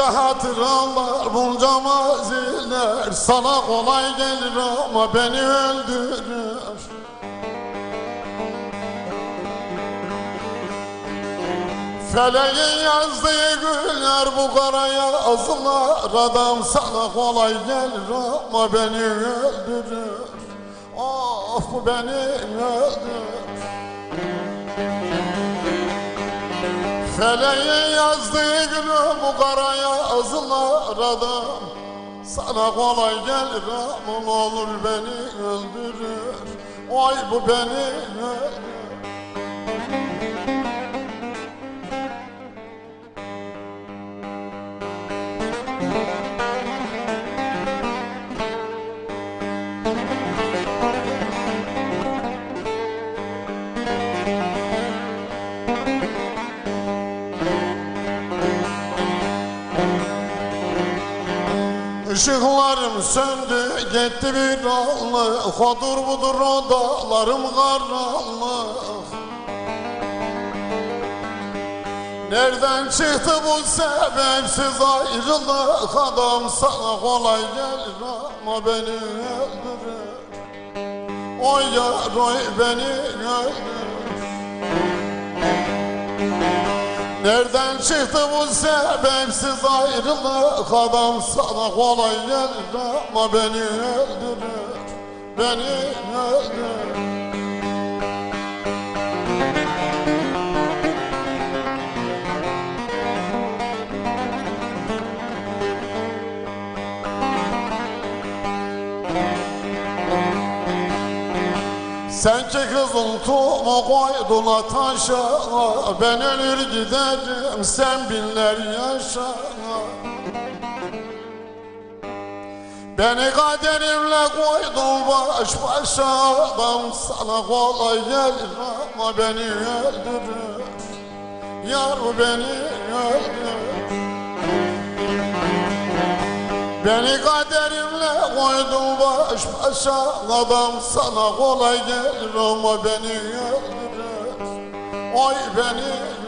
hatıralar bunca maziler. Sana kolay gelir ama beni öldürür. Feleğin yazdığı günler bu kara yazılar. Adam sana kolay gelir ama beni öldürür. Of bu beni öldürür Feleğin yazdığı bu kara yazılar adam Sana kolay gelir ama ne olur beni öldürür. Oy bu beni öldürür Işıklarım söndü gitti bir anlık Hodur budur o dağlarım Nereden çıktı bu sebepsiz ayrılık? Adam sana kolay gelir ama beni öldürür. Oy yar oy beni öldürür Nereden çıktı bu sebepsiz ayrılık? Adam sana kolay gelir ama beni öldürür Beni öldürür Sen ki kızıl tuğma koydun taşa Ben ölür giderim sen binler yaşa. Beni kaderimle koydun baş başa. Adam sana kolay gelir ama beni öldürür. Yar beni öldürür Beni kaderimle koydun baş başa. Adam sana kolay gelir ama beni öldürür Oy beni